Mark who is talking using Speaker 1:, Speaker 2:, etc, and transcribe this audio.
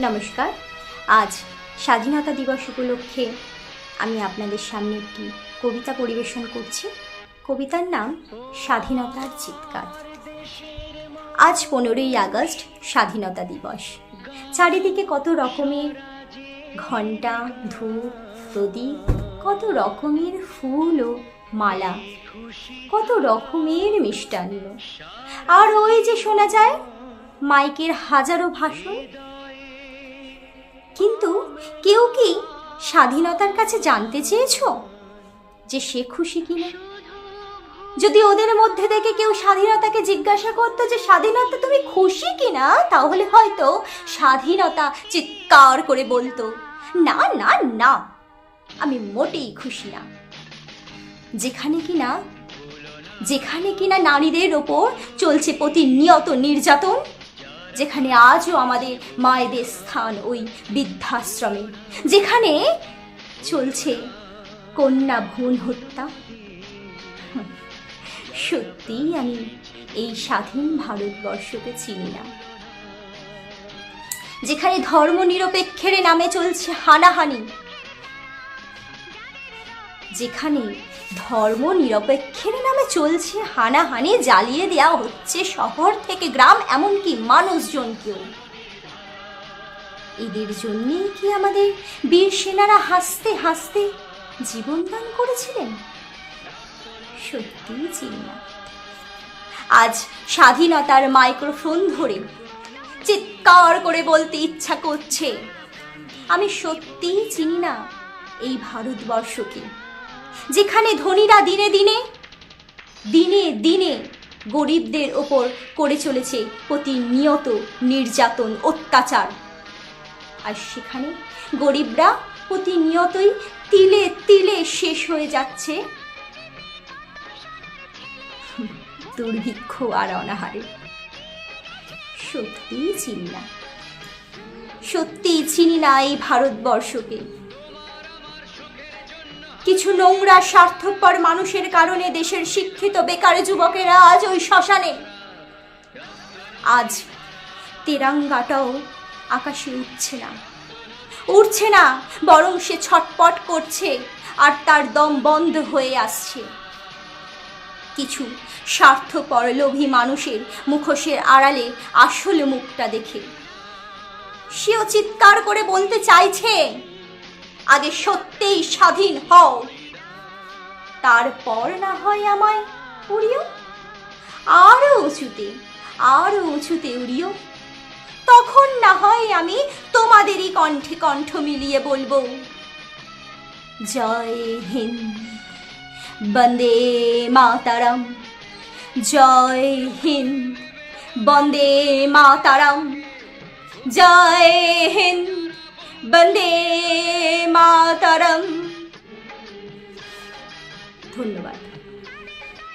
Speaker 1: নমস্কার। আজ স্বাধীনতা দিবস উপলক্ষে আমি আপনাদের সামনে একটি কবিতা পরিবেশন করছি। কবিতার নাম স্বাধীনতার চিৎকার। আজ পনেরোই আগস্ট স্বাধীনতা দিবস। চারিদিকে কত রকমের ঘণ্টা, ধূপ, প্রদীপ, কত রকমের ফুল ও মালা, কত রকমের মিষ্টান্ন। আর ওই যে শোনা যায়, মাইকের হাজারো ভাষণ কিন্তু কেউ কি স্বাধীনতার কাছে জানতে চেয়েছো? যে সে খুশি কিনা? যদি ওদের মধ্যে থেকে কেউ স্বাধীনতাকে জিজ্ঞাসা করতো যে, স্বাধীনতা তুমি খুশি কিনা? তাহলে হয়তো স্বাধীনতা চিৎকার করে বলতো, না না না, আমি মোটেই খুশি না। যেখানে কিনা যেখানে কিনা নারীদের ওপর চলছে প্রতিনিয়ত নির্যাতন যেখানে আজও আমাদের মায়েদের স্থান ওই বৃদ্ধাশ্রমে, যেখানে চলছে কন্যা ভ্রূণ হত্যা। সত্যি সত্যিই আমি এই স্বাধীন ভারতবর্ষকে চিনি না। যেখানে ধর্ম নিরপেক্ষের নামে চলছে হানাহানি যেখানে ধর্ম নিরপেক্ষের নামে চলছে, হানাহানি জ্বালিয়ে দেওয়া হচ্ছে শহর থেকে গ্রাম, এমনকি মানুষজনকেও এদের জন্যেই কি আমাদের বীর সেনারা হাসতে হাসতে জীবনদান করেছিলেন? সত্যিই চিনি না। আজ স্বাধীনতার মাইক্রোফোন ধরে চিৎকার করে বলতে ইচ্ছা করছে। আমি সত্যিই চিনি না এই ভারতবর্ষকে। যেখানে ধনীরা দিনে দিনে দিনে দিনে গরিবদের ওপর করে চলেছে প্রতিনিয়ত নির্যাতন, অত্যাচার। আর সেখানে গরিবরা প্রতিনিয়তই তিলে তিলে শেষ হয়ে যাচ্ছে। দুর্ভিক্ষ আর অনাহারে। সত্যিই চিনি না। সত্যিই চিনি না এই ভারতবর্ষকে। কিছু নোংরা, স্বার্থপর মানুষের কারণে দেশের শিক্ষিত বেকার যুবকেরা আজ ওই শ্মশানে। আজ তেরাঙ্গাটাও আকাশে উঠছে না। উঠছে না, বরং সে ছটপট করছে আর তার দম বন্ধ হয়ে আসছে। কিছু স্বার্থপর লোভী মানুষের মুখোশের আড়ালে আসল মুখটা দেখে। সেও চিৎকার করে বলতে চাইছে আগে সত্যিই স্বাধীন হও। তারপর না হয় আমায় উড়িও। আরও উঁচুতে আরও উঁচুতে উড়িও। তখন না হয় আমি তোমাদেরই কণ্ঠে কণ্ঠ মিলিয়ে বলব, জয় হিন্দ, বন্দে মাতারাম, জয় হিন্দ, বন্দে মাতারাম, জয় হিন্দ, বন্দে মাতারাম। ধন্যবাদ।